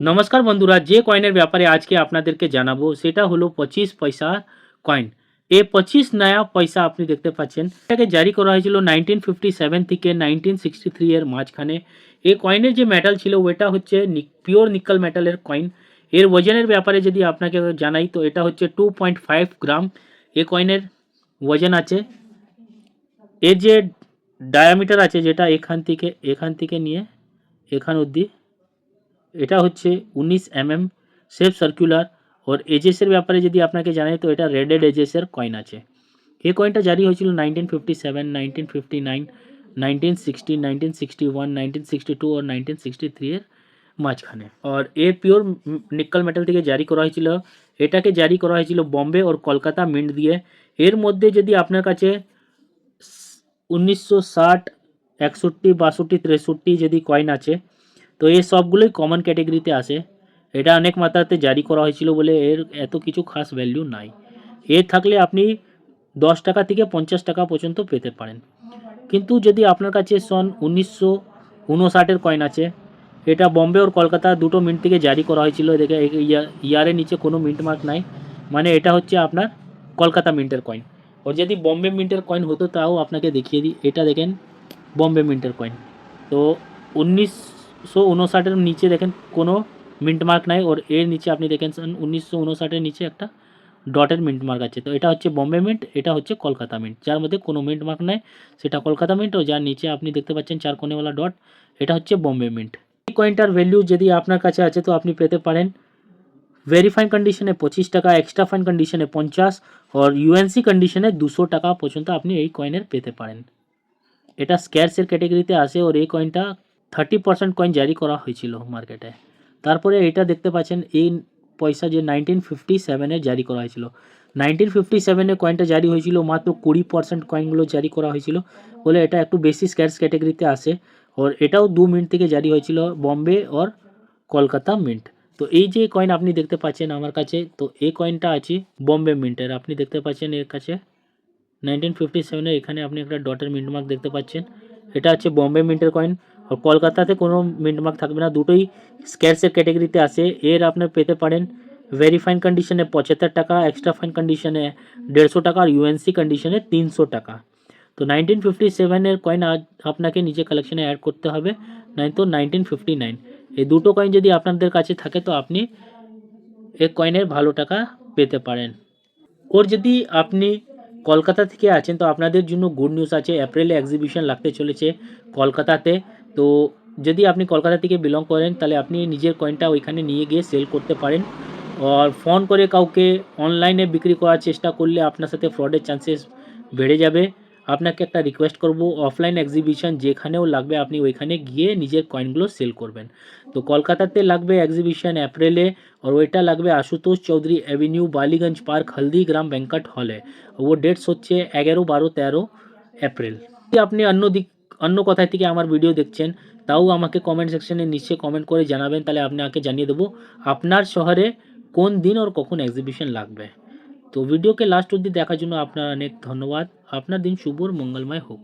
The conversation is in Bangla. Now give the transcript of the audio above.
নমস্কার বন্ধুরা, যে কয়েনের ব্যাপারে আজকে আপনাদেরকে জানাব, সেটা হলো পঁচিশ পয়সা কয়েন এই পঁচিশ নয়া পয়সা আপনি দেখতে পাচ্ছেন। এটাকে জারি করা হয়েছিল নাইনটিন ফিফটি সেভেন থেকে নাইনটিন সিক্সটি থ্রি এর মাঝখানে। এই কয়েনের যে মেটাল ছিল, ওটা হচ্ছে পিওর নিকল মেটালের কয়েন এর ওজনের ব্যাপারে যদি আপনাকে জানাই, তো এটা হচ্ছে টু পয়েন্ট ফাইভ গ্রাম এই কয়েনের ওজন আছে। এর যে ডায়ামিটার আছে, যেটা এখান থেকে এখান থেকে নিয়ে এখান অবধি এটা হচ্ছে উনিশ এমএম সেফ সার্কুলার ওর এজেসের ব্যাপারে যদি আপনাকে জানাই, তো এটা রেডেড এজেসের কয়েন আছে। এই কয়েনটা জারি হয়েছিল nineteen fifty seven nineteen fifty nine nineteen sixty nineteen sixty one nineteen sixty two আর নাইনটিন সিক্সটি থ্রি এর মাঝখানে। আর এ পিওর নিকল মেটাল থেকে জারি করা হয়েছিল। এটাকে জারি করা হয়েছিল বম্বে ওর কলকাতা মিন্ট দিয়ে। এর মধ্যে যদি আপনার কাছে উনিশশো ষাট, একষট্টি, বাষট্টি, তেষট্টি যদি কয়েন আছে তো এই সবগুলোই কমন ক্যাটেগরিতে আসে। এটা অনেক মাত্রাতে জারি করা হয়েছিল বলে এর এত কিছু খাস ভ্যালু নাই। এর থাকলে আপনি দশ টাকা থেকে পঞ্চাশ টাকা পর্যন্ত পেতে পারেন। কিন্তু যদি আপনার কাছে সন উনিশশো উনষাটের কয়েন আছে, এটা বম্বে ওর কলকাতা দুটো মিন্ট থেকে জারি করা হয়েছিল। দেখে ইয়ারের নিচে কোনো মিন্ট মার্ক নাই। মানে এটা হচ্ছে আপনার কলকাতা মিন্টের কয়েন ওর যদি বম্বে মিন্টের কয়েন হতো তাও আপনাকে দেখিয়ে দিই এটা দেখেন বম্বে মিন্টের কয়েন তো উনিশশো উনষাটের নিচে দেখেন কোনো মিন্ট মার্ক নাই। ওর এর নিচে আপনি দেখেন উনিশশো উনষাটের নিচে একটা ডটের মিন্ট মার্ক আছে। তো এটা হচ্ছে বম্বে মিন্ট এটা হচ্ছে কলকাতা মিন্ট যার মধ্যে কোনো মিন্ট মার্ক নাই, সেটা কলকাতা মিন্ট ও যার নিচে আপনি দেখতে পাচ্ছেন চার কোণেওয়ালা ডট এটা হচ্ছে বম্বে মিন্ট এই কয়েনটার ভ্যালু যদি আপনার কাছে আছে, তো আপনি পেতে পারেন ভেরিফাইন কন্ডিশনে পঁচিশ টাকা এক্সট্রা ফাইন কন্ডিশনে পঞ্চাশ আর ইউএনসি কন্ডিশনে দুশো টাকা পর্যন্ত আপনি এই কয়েনের পেতে পারেন। এটা স্ক্যারসের ক্যাটেগরিতে আসে, ওর এই কয়েনটা থার্টি পার্সেন্ট কয়েন জারি করা হয়েছিল মার্কেটে তারপরে এটা দেখতে পাচ্ছেন এই পয়সা যে নাইনটিন ফিফটি সেভেনে জারি করা হয়েছিল নাইনটিন ফিফটি সেভেনে কয়েনটা জারি হয়েছিল মাত্র কুড়ি পার্সেন্ট কয়েনগুলো জারি করা হয়েছিল বলে এটা একটু বেশি স্ক্যারস ক্যাটেগরিতে আসে ওর এটাও দু মিনিট থেকে জারি হয়েছিল বম্বে ওর কলকাতা মিন্ট তো এই যে কয়েন আপনি দেখতে পাচ্ছেন আমার কাছে তো এই কয়েনটা আছে বম্বে মিন্টের আপনি দেখতে পাচ্ছেন এর কাছে নাইনটিন ফিফটি এখানে আপনি একটা ডটের মিন্ট মার্ক দেখতে পাচ্ছেন এটা হচ্ছে বম্বে মিন্টের কয়েন কলকাতাতে কোনো মিন্ট মার্ক থাকবে না দুটোই স্ক্যারসের ক্যাটেগরিতে আসে এর আপনি পেতে পারেন ভেরিফাইন কন্ডিশনে পঁচাত্তর টাকা এক্সট্রা ফাইন কন্ডিশনে দেড়শো টাকা আর ইউএনসি কন্ডিশনে তিনশো টাকা তো নাইনটিন ফিফটি সেভেনের কয়েন আজ আপনাকে নিজে কালেকশনে অ্যাড করতে হবে নয় তো নাইনটিন ফিফটি নাইন এই দুটো কয়েন যদি আপনাদের কাছে থাকে তো আপনি এই কয়েনের ভালো টাকা পেতে পারেন ওর যদি আপনি কলকাতা থেকে আছেন তো আপনাদের জন্য গুড নিউজ আছে এপ্রিলে এক্সিবিশন লাগতে চলেছে কলকাতাতে তো যদি আপনি কলকাতা থেকে বিলং করেন, তাহলে আপনি নিজের কয়েনটা ওইখানে নিয়ে গিয়ে সেল করতে পারেন। আর ফোন করে কাউকে অনলাইনে বিক্রি করার চেষ্টা করলে আপনার সাথে ফ্রডের চান্সেস বেড়ে যাবে। আপনাকে একটা রিকোয়েস্ট করব অফলাইন এক্সিবিশন যেখানেও লাগবে, আপনি ওইখানে গিয়ে নিজের কয়েনগুলো সেল করবেন। তো কলকাতাতে লাগবে এক্সিবিশন এপ্রিলে আর ওইটা লাগবে Ashutosh Chowdhury Avenue Ballygunge Park, Haldiram Banquet হলে। ও ডেটস হচ্ছে এগারো, বারো, তেরো এপ্রিল আপনি অন্য দিক অন্য কোথায় থেকে আমার ভিডিও দেখছেন, তাও আমাকে কমেন্ট সেকশনে নিচে কমেন্ট করে জানাবেন, তাহলে আপনাকে জানিয়ে দেবো আপনার শহরে কোন দিন ওর কখন এক্সিবিশন লাগবে। তো ভিডিওকে লাস্ট অবধি দেখার জন্য আপনার অনেক ধন্যবাদ। আপনার দিন শুভর মঙ্গলময় হোক।